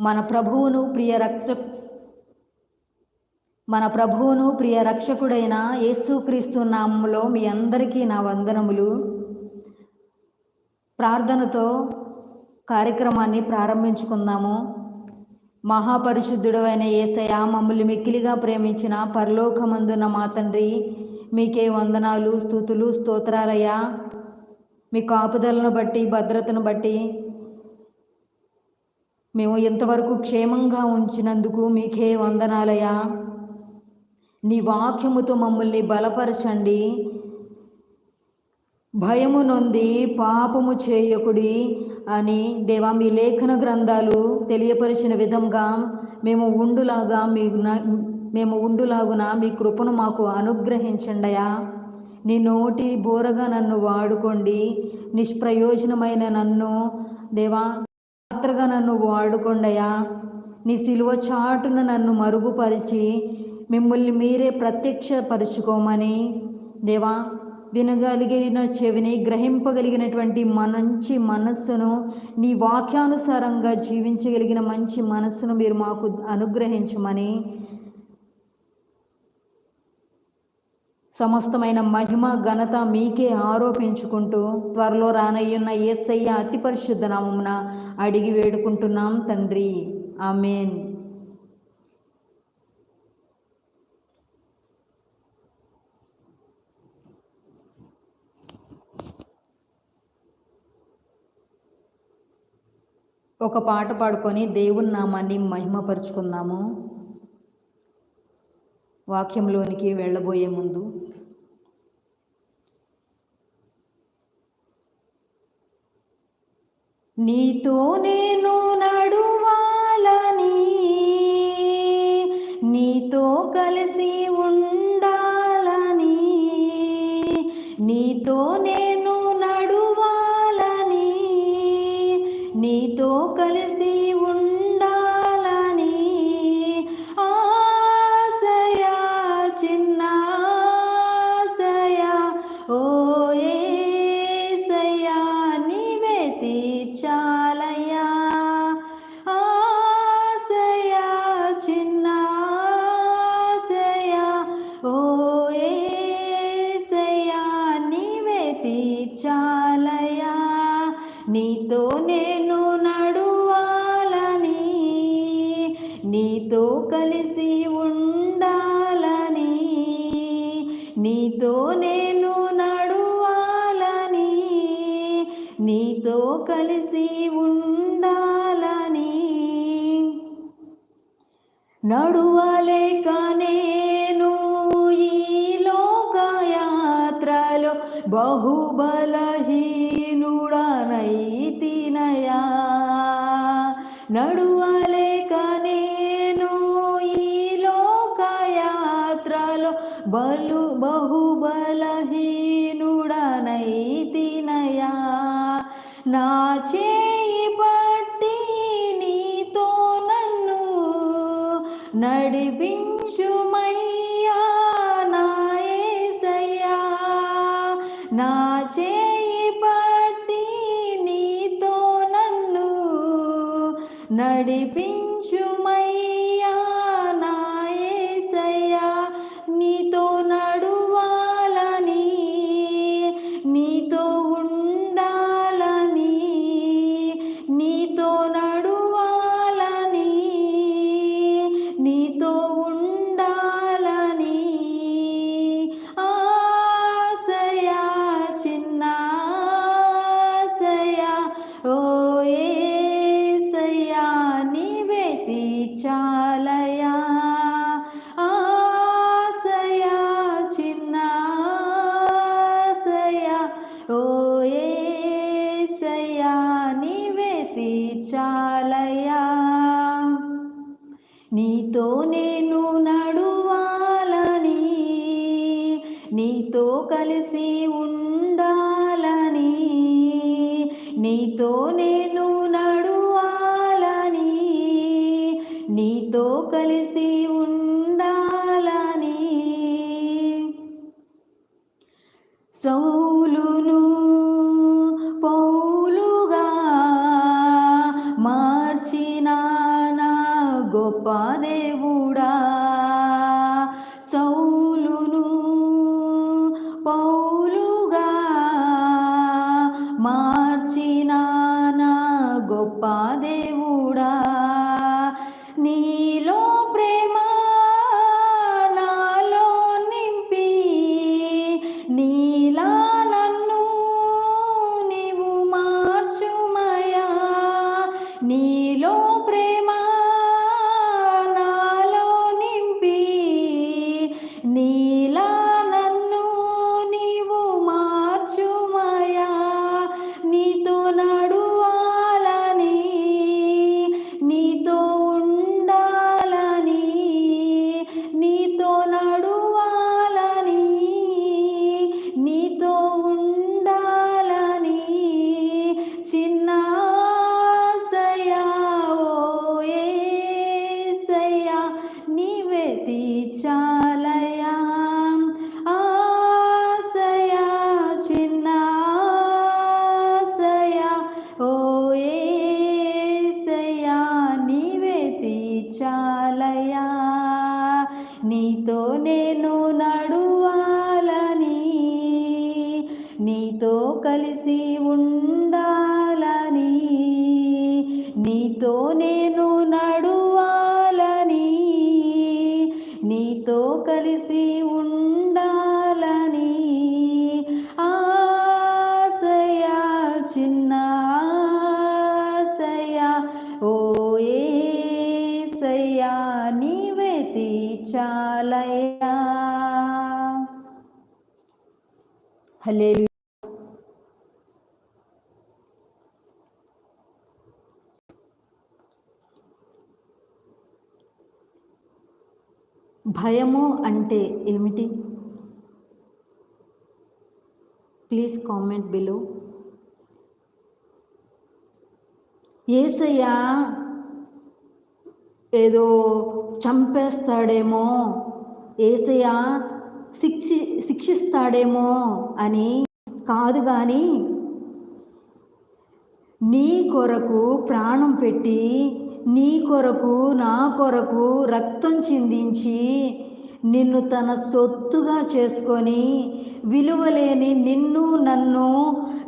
మన ప్రభువును ప్రియ రక్ష మన ప్రభువును ప్రియ రక్షకుడైన యేసుక్రీస్తు నామములో మీ అందరికీ నా వందనములు. ప్రార్థనతో కార్యక్రమాన్ని ప్రారంభించుకుందాము. మహాపరిశుద్ధుడు అయిన ఏసయ మమ్మల్ని మిక్కిలిగా ప్రేమించిన పరలోకమందున్న మా తండ్రి మీకే వందనాలు స్థుతులు స్తోత్రాలయ్యా. మీ కాపుదలను బట్టి భద్రతను బట్టి మేము ఇంతవరకు క్షేమంగా ఉంచినందుకు మీకే వందనాలయా నీ వాక్యముతో మమ్మల్ని బలపరచండి. భయము నొంది పాపము చేయకుడి అని దేవా మీ లేఖన గ్రంథాలు తెలియపరిచిన విధంగా మేము ఉండులాగా మీ మేము ఉండులాగున మీ కృపను మాకు అనుగ్రహించండియా నీ నోటి బోరగా నన్ను వాడుకోండి. నిష్ప్రయోజనమైన నన్ను దేవా పాత్రగా నన్ను వాడుకోండయా నీ సిలువ చాటున నన్ను మరుగుపరిచి మిమ్మల్ని మీరే ప్రత్యక్షపరుచుకోమని. దేవా వినగలిగిన చెవిని గ్రహింపగలిగినటువంటి మంచి మనస్సును నీ వాక్యానుసారంగా జీవించగలిగిన మంచి మనస్సును మీరు మాకు అనుగ్రహించమని సమస్తమైన మహిమ ఘనత మీకే ఆరోపించుకుంటూ త్వరలో రానయ్యున్న ఏసయ్య అతి పరిశుద్ధ నామమున అడిగి వేడుకుంటున్నాం తండ్రి. ఆమెన్. ఒక పాట పాడుకొని దేవుని నామాన్ని మహిమపరుచుకుందాము. వాక్యంలోనికి వెళ్ళబోయే ముందు నీతో నేను నడువాలని నీతో కలిసి ನಡುವ తీర్చాలయా నీతో నేను నడువాలని నీతో కలిసి ఉండాలని నీతో నేను నడువాలని నీతో కలిసి ఉండాలని. సౌలును కృపాదేవుడా సౌలును పౌలుగా మా కలిసి ఉండాలని నీతో నేను నడువాలని నీతో కలిసి ఉండాలని ఆశయా చిన్న ఆశయా ఓ ఏసయ్యా నీవే తీర్చాలయ్యా. హలే భయము అంటే ఏమిటి? ప్లీజ్ కామెంట్ బిలో ఏసయ్య ఏదో చంపేస్తాడేమో ఏసయ్య శిక్షి శిక్షిస్తాడేమో అని కాదు కానీ నీ కొరకు ప్రాణం పెట్టి నీ కొరకు నా కొరకు రక్తం చిందించి నిన్ను తన సొత్తుగా చేసుకొని విలువలేని నిన్ను నన్ను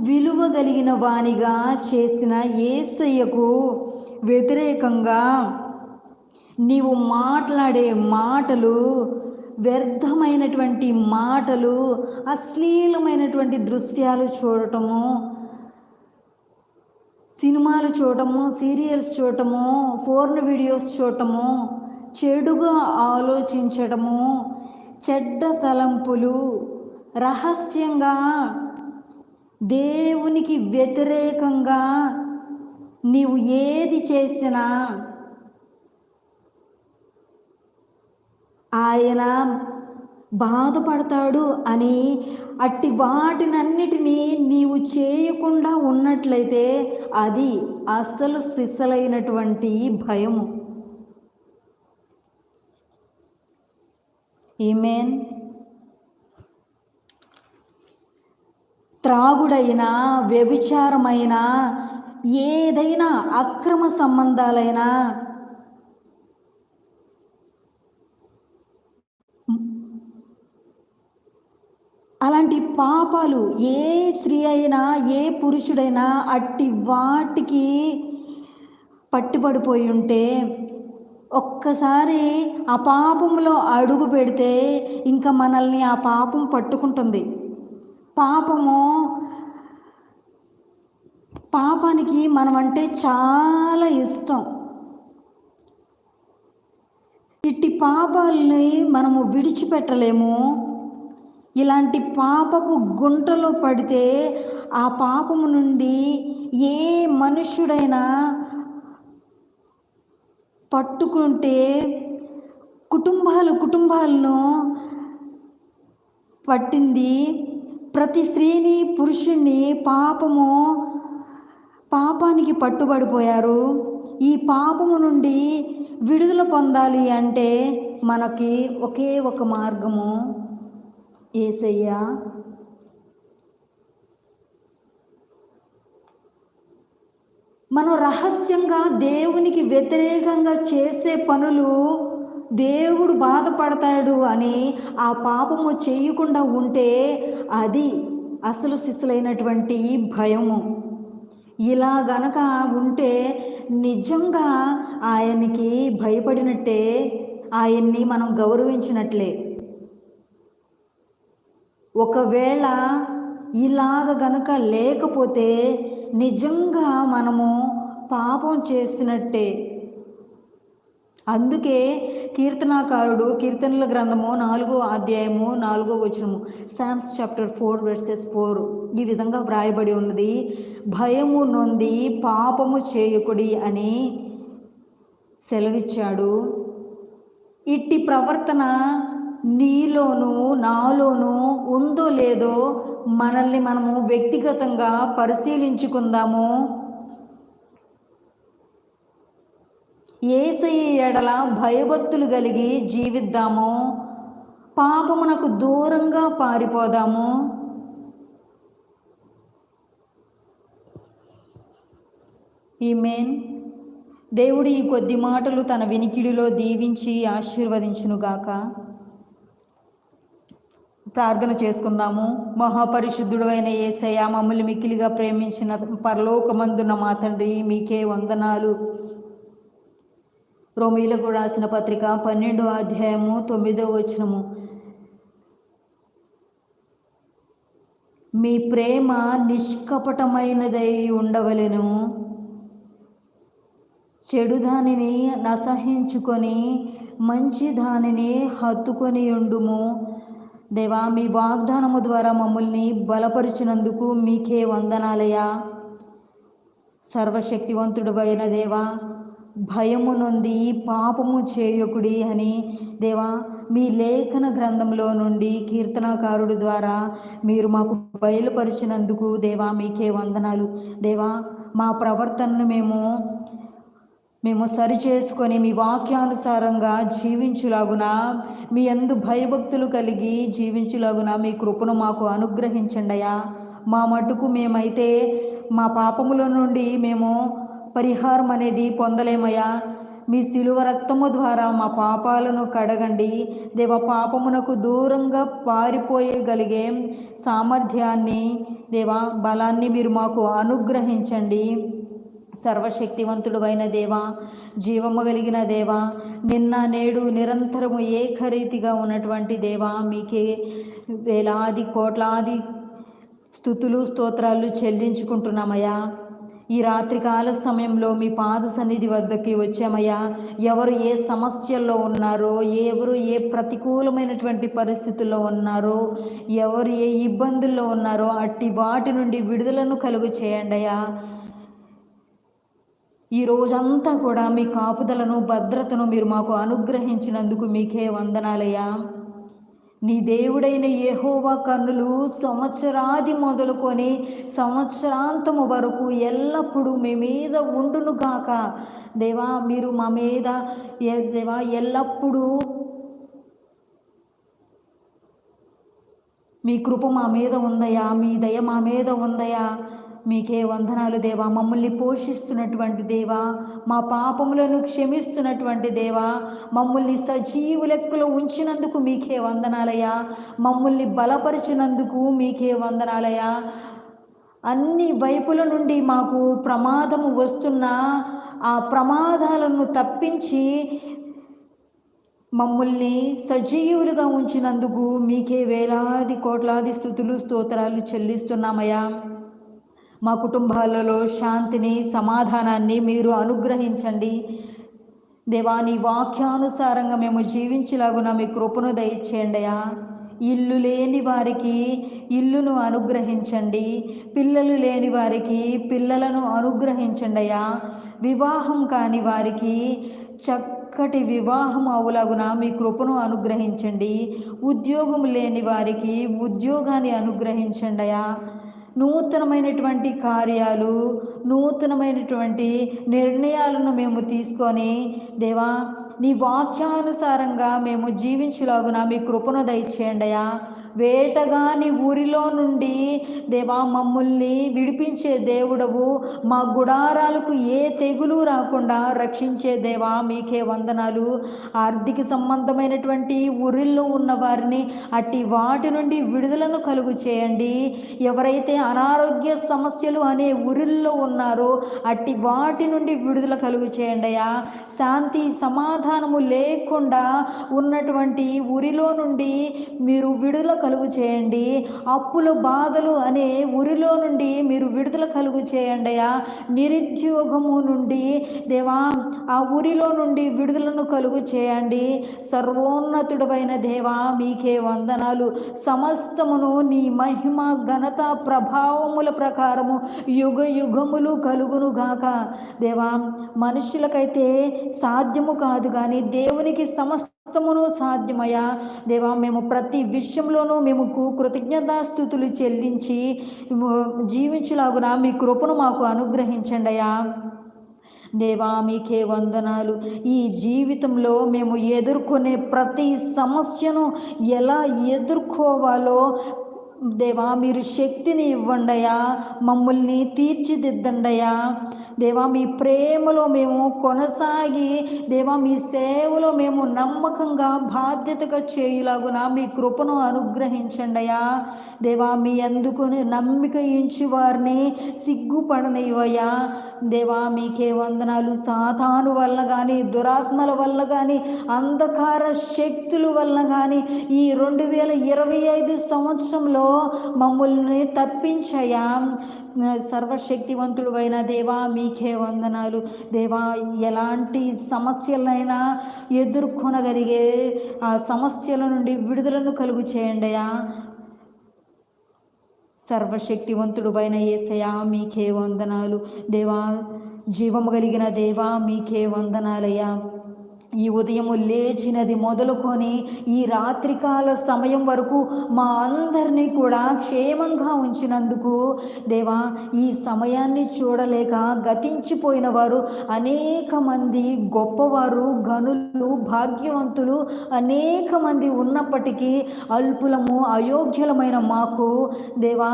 విలువగలిగిన వానిగా చేసిన ఏసయ్యకు వ్యతిరేకంగా నీవు మాట్లాడే మాటలు వ్యర్థమైనటువంటి మాటలు అశ్లీలమైనటువంటి దృశ్యాలు చూడటము సినిమాలు చూడటము సీరియల్స్ చూడటము ఫోర్న్ వీడియోస్ చూడటము చెడుగా ఆలోచించడము చెడ్డ తలంపులు రహస్యంగా దేవునికి వ్యతిరేకంగా నీవు ఏది చేసినా ఆయన బాధపడతాడు అని అట్టి వాటినన్నిటినీ నీవు చేయకుండా ఉన్నట్లయితే అది అసలు సిసలైనటువంటి భయము ఈమెన్ త్రాగుడైనా వ్యభిచారమైనా ఏదైనా అక్రమ సంబంధాలైనా అలాంటి పాపాలు ఏ స్త్రీ అయినా ఏ పురుషుడైనా అట్టి వాటికి పట్టుబడిపోయి ఉంటే ఒక్కసారి ఆ పాపంలో అడుగు పెడితే ఇంకా మనల్ని ఆ పాపం పట్టుకుంటుంది. పాపము పాపానికి మనం అంటే చాలా ఇష్టం. ఇట్టి పాపాలని మనము విడిచిపెట్టలేము. ఇలాంటి పాపపు గుంటలో పడితే ఆ పాపము నుండి ఏ మనుష్యుడైనా పట్టుకుంటే కుటుంబాలు కుటుంబాలను పట్టింది. ప్రతి స్త్రీని పురుషుణ్ణి పాపము పాపానికి పట్టుబడిపోయారు. ఈ పాపము నుండి విడుదల పొందాలి అంటే మనకి ఒకే ఒక మార్గము. ఏసయ్య మనం రహస్యంగా దేవునికి వ్యతిరేకంగా చేసే పనులు దేవుడు బాధపడతాడు అని ఆ పాపము చేయకుండా ఉంటే అది అసలు శిశులైనటువంటి భయము. ఇలా గనక ఉంటే నిజంగా ఆయనకి భయపడినట్టే ఆయన్ని మనం గౌరవించినట్లే. ఒకవేళ ఇలాగ గనక లేకపోతే నిజంగా మనము పాపం చేసినట్టే. అందుకే కీర్తనాకారుడు కీర్తనల గ్రంథము నాలుగో అధ్యాయము నాలుగో వచనము Psalms chapter four verses four ఈ విధంగా వ్రాయబడి ఉన్నది. భయము నొంది పాపము చేయకుడి అని సెలవిచ్చాడు. ఇట్టి ప్రవర్తన నీలోనూ నాలోనూ ఉందో లేదో మనల్ని మనము వ్యక్తిగతంగా పరిశీలించుకుందాము. ఏసయ్య ఎడల భయభక్తులు కలిగి జీవిద్దాము. పాపమునకు దూరంగా పారిపోదాము. ఈ మెయిన్ దేవుడు ఈ కొద్ది మాటలు తన వినికిడిలో దీవించి ఆశీర్వదించునుగాక. ప్రార్థన చేసుకుందాము. మహాపరిశుద్ధుడైన ఏసయ మమ్మల్ని మిక్కిలిగా ప్రేమించిన పరలోకమందున్న మా తండ్రి మీకే వందనాలు. రోమిలకు రాసిన పత్రిక పన్నెండో అధ్యాయము తొమ్మిదో వచనము. మీ ప్రేమ నిష్కపటమైనదై ఉండవలెను. చెడు దానిని నసహించుకొని మంచి దానిని హత్తుకొని ఉండుము. దేవా మీ వాగ్దానము ద్వారా మమ్మల్ని బలపరిచినందుకు మీకే వందనాలయ్యా. సర్వశక్తివంతుడు అయిన దేవా భయము నొంది పాపము చేయకుడి అని దేవా మీ లేఖన గ్రంథంలో నుండి కీర్తనాకారుడు ద్వారా మీరు మాకు బయలుపరిచినందుకు దేవా మీకే వందనాలు. దేవా మా ప్రవర్తనను మేము మేము సరి చేసుకొని మీ వాక్యానుసారంగా జీవించులాగున మీ అందు భయభక్తులు కలిగి జీవించులాగున మీ కృపను మాకు అనుగ్రహించండియా మా మటుకు మేమైతే మా పాపముల నుండి మేము పరిహారం అనేది పొందలేమయ్యా. మీ శిలువ రక్తము ద్వారా మా పాపాలను కడగండి. దేవ పాపమునకు దూరంగా పారిపోయగలిగే సామర్థ్యాన్ని దేవా బలాన్ని మీరు మాకు అనుగ్రహించండి. సర్వశక్తివంతుడు అయిన దేవా జీవము కలిగిన దేవా నిన్న నేడు నిరంతరము ఏకరీతిగా ఉన్నటువంటి దేవా మీకే వేలాది కోట్లాది స్థుతులు స్తోత్రాలు చెల్లించుకుంటున్నామయ్యా. ఈ రాత్రికాల సమయంలో మీ పాద సన్నిధి వద్దకి వచ్చామయ్యా. ఎవరు ఏ సమస్యల్లో ఉన్నారో ఎవరు ఏ ప్రతికూలమైనటువంటి పరిస్థితుల్లో ఉన్నారో ఎవరు ఏ ఇబ్బందుల్లో ఉన్నారో అట్టి వాటి నుండి విడుదలను కలుగు చేయండి అయ్యా ఈ రోజంతా కూడా మీ కాపుదలను భద్రతను మీరు మాకు అనుగ్రహించినందుకు మీకే వందనాలయ్యా. నీ దేవుడైన యెహోవా కన్నులు సంవత్సరాది మొదలుకొని సంవత్సరాంతము వరకు ఎల్లప్పుడూ మీ మీద ఉండును కాక దేవా మీరు మా మీద ఏ- దేవా ఎల్లప్పుడూ మీ కృప మా మీద ఉందయా మీ దయ మా మీద ఉందయా మీకే వందనాలు దేవా. మమ్మల్ని పోషిస్తున్నటువంటి దేవా. మా పాపములను క్షమిస్తున్నటువంటి దేవా. మమ్మల్ని సజీవు లెక్కలో ఉంచినందుకు మీకే వందనాలయ్యా. మమ్మల్ని బలపరిచినందుకు మీకే వందనాలయ్యా. అన్ని వైపుల నుండి మాకు ప్రమాదము వస్తున్న ఆ ప్రమాదాలను తప్పించి మమ్మల్ని సజీవులుగా ఉంచినందుకు మీకే వేలాది కోట్లాది స్థుతులు స్తోత్రాలు చెల్లిస్తున్నామయ్యా. మా కుటుంబాలలో శాంతిని సమాధానాన్ని మీరు అనుగ్రహించండి. దేవాని వాక్యానుసారంగా మేము జీవించలాగున మీ కృపను దయచేయండియా ఇల్లు లేని వారికి ఇల్లును అనుగ్రహించండి. పిల్లలు లేని వారికి పిల్లలను అనుగ్రహించండియా వివాహం కాని వారికి చక్కటి వివాహం అవులాగున మీ కృపను అనుగ్రహించండి. ఉద్యోగం లేని వారికి ఉద్యోగాన్ని అనుగ్రహించండియా నూతనమైనటువంటి కార్యాలు నూతనమైనటువంటి నిర్ణయాలను మేము తీసుకొని దేవా నీ వాక్యానుసారంగా మేము జీవించులాగున మీ కృపను దయచేయండియా వేటగాని ఊరిలో నుండి దేవా మమ్మల్ని విడిపించే దేవుడవు. మా గుడారాలకు ఏ తెగులు రాకుండా రక్షించే దేవా మీకే వందనాలు. ఆర్థిక సంబంధమైనటువంటి ఊరిల్లో ఉన్న వారిని అట్టి వాటి నుండి విడుదలను కలుగు చేయండి. ఎవరైతే అనారోగ్య సమస్యలు అనే ఊరిల్లో ఉన్నారో అట్టి వాటి నుండి విడుదల కలుగు చేయండి అయ్యా. శాంతి సమాధానము లేకుండా ఉన్నటువంటి ఊరిలో నుండి మీరు విడుదల కలుగు చేయండి. అప్పుల బాధలు అనే ఊరిలో నుండి మీరు విడుదల కలుగు చేయండియా నిరుద్యోగము నుండి దేవా ఆ ఊరిలో నుండి విడుదలను కలుగు చేయండి. సర్వోన్నతుడమైన దేవా మీకే వందనాలు. సమస్తమును నీ మహిమ ఘనత ప్రభావముల ప్రకారము యుగ యుగములు కలుగును గాక. దేవా మనుషులకైతే సాధ్యము కాదు కానీ దేవునికి సమస్త సమస్తమును సాధ్యమయ్యా దేవా మేము ప్రతి విషయంలోనూ మేము కృతజ్ఞతాస్థుతులు చెల్లించి జీవించులాగున మీ కృపను మాకు అనుగ్రహించండి అయ్యా దేవా మీకే వందనాలు. ఈ జీవితంలో మేము ఎదుర్కొనే ప్రతి సమస్యను ఎలా ఎదుర్కోవాలో దేవా మీరు శక్తిని ఇవ్వండయా మమ్మల్ని తీర్చిదిద్దండయా దేవా మీ ప్రేమలో మేము కొనసాగి దేవా మీ సేవలో మేము నమ్మకంగా బాధ్యతగా చేయులాగున మీ కృపను అనుగ్రహించండియా దేవా మీ అందుకుని నమ్మిక ఇంచి వారిని సిగ్గుపడనివయ్యా దేవా మీకే వందనాలు. సాతాను వల్ల కానీ దురాత్మల వల్ల కానీ అంధకార శక్తుల వల్ల కానీ ఈ రెండు వేల ఇరవై ఐదు సంవత్సరంలో మమ్మల్ని తప్పించయా? సర్వశక్తివంతుడు అయిన దేవా మీకే వందనాలు. దేవా ఎలాంటి సమస్యలైనా ఎదుర్కొనగలిగే ఆ సమస్యల నుండి విడుదలను కలుగు చేయండియా. సర్వశక్తివంతుడు పైన ఏసయా మీకే వందనాలు. దేవా జీవము కలిగిన దేవా మీకే వందనాలయ్యా. ఈ ఉదయము లేచినది మొదలుకొని ఈ రాత్రికాల సమయం వరకు మా అందరినీ కూడా క్షేమంగా ఉంచినందుకు దేవా ఈ సమయాన్ని చూడలేక గతించిపోయిన వారు అనేక మంది గొప్పవారు గనులు భాగ్యవంతులు అనేక మంది ఉన్నప్పటికీ అల్పులము అయోగ్యులమైన మాకు దేవా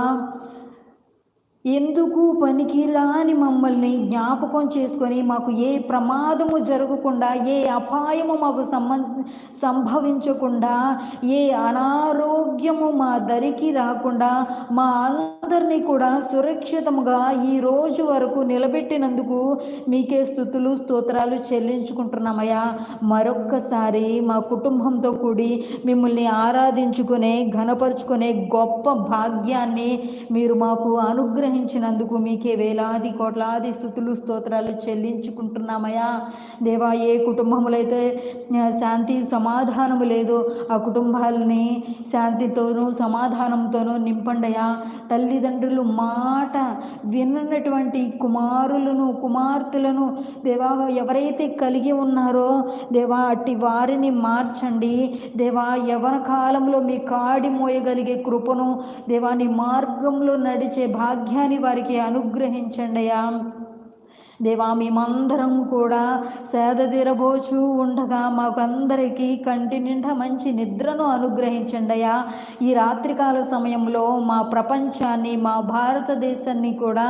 ఎందుకు పనికిరాని మమ్మల్ని జ్ఞాపకం చేసుకొని మాకు ఏ ప్రమాదము జరగకుండా ఏ అపాయము మాకు సంభవించకుండా ఏ అనారోగ్యము మా దరికి రాకుండా మా అందరినీ కూడా సురక్షితముగా ఈ రోజు వరకు నిలబెట్టినందుకు మీకే స్థుతులు స్తోత్రాలు చెల్లించుకుంటున్నామయ్యా. మరొక్కసారి మా కుటుంబంతో కూడి మిమ్మల్ని ఆరాధించుకునే ఘనపరుచుకునే గొప్ప భాగ్యాన్ని మీరు మాకు అనుగ్రహం అనుగ్రహించినందుకు మీకే వేలాది కోట్లాది స్థుతులు స్తోత్రాలు చెల్లించుకుంటున్నామయ్యా. దేవా ఏ కుటుంబములైతే శాంతి సమాధానము లేదో ఆ కుటుంబాలని శాంతితోనూ సమాధానంతోనూ నింపండయా తల్లిదండ్రులు మాట విన్నటువంటి కుమారులను కుమార్తెలను దేవా ఎవరైతే కలిగి ఉన్నారో దేవా అట్టి వారిని మార్చండి. దేవా యవన కాలంలో మీ కాడి మోయగలిగే కృపను దేవాని మార్గంలో నడిచే భాగ్యాన్ని భాగ్యాన్ని వారికి అనుగ్రహించండియా దేవా మేమందరం కూడా సేదతీరబోచు ఉండగా మాకందరికీ కంటి నిండా మంచి నిద్రను అనుగ్రహించండి అయ్యా ఈ రాత్రికాల సమయంలో మా ప్రపంచాన్ని మా భారతదేశాన్ని కూడా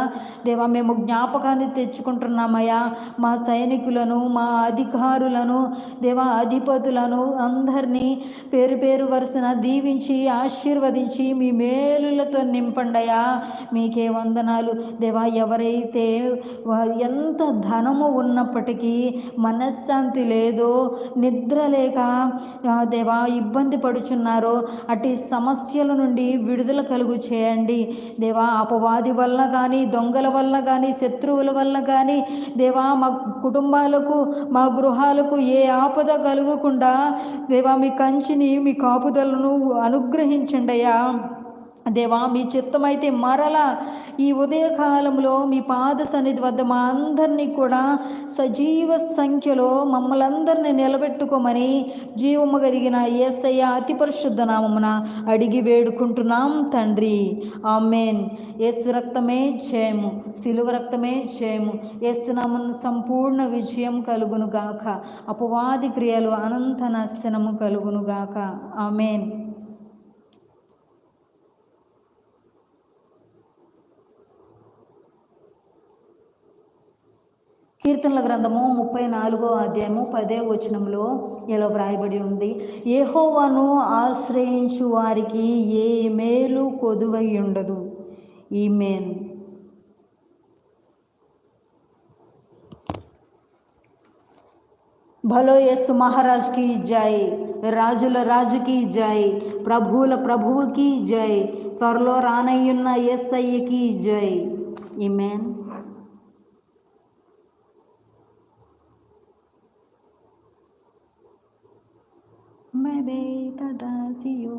దేవా మేము జ్ఞాపకాన్ని తెచ్చుకుంటున్నామయ్యా. మా సైనికులను మా అధికారులను దేవా అధిపతులను అందరినీ పేరు పేరు వరుసన దీవించి ఆశీర్వదించి మీ మేలులతో నింపండయా మీకే వందనాలు. దేవా ఎవరైతే ఎంత ఎంత ధనము ఉన్నప్పటికీ మనశ్శాంతి లేదో నిద్ర లేక దేవా ఇబ్బంది పడుచున్నారో అటు సమస్యల నుండి విడుదల కలుగు చేయండి. దేవా అపవాది వల్ల కానీ దొంగల వల్ల కానీ శత్రువుల వల్ల కానీ దేవా మా కుటుంబాలకు మా గృహాలకు ఏ ఆపద కలుగకుండా దేవా మీ కంచిని మీ కాపుదలను అనుగ్రహించండి అయ్యా. దేవా మీ చిత్తమైతే మరలా ఈ ఉదయకాలంలో మీ పాద సన్నిధి వద్ద మా అందరినీ కూడా సజీవ సంఖ్యలో మమ్మల్ని అందరినీ నిలబెట్టుకోమని జీవము కలిగిన ఏసయ్య అతి పరిశుద్ధ నామమున అడిగి వేడుకుంటున్నాం తండ్రి. ఆమెన్. ఏసు రక్తమే జయము సిలువ రక్తమే జయము. ఏసునామను సంపూర్ణ విజయం కలుగునుగాక. అపవాది క్రియలు అనంత నాశనము కలుగునుగాక. ఆమెన్. కీర్తనల గ్రంథము ముప్పై నాలుగో అధ్యాయము పదే వచనంలో ఇలా వ్రాయబడి ఉంది. ఏహోవాను ఆశ్రయించు వారికి ఏ మేలు కొదువై ఉండదు. ఈ మేన్ భలో యస్సు మహారాజ్కి జై. రాజుల రాజుకి జై. ప్రభువుల ప్రభువుకి జై. త్వరలో రానయ్యున్న ఎస్ఐకి జై. ఈ మేన్ चिन्मयवे तदासि यो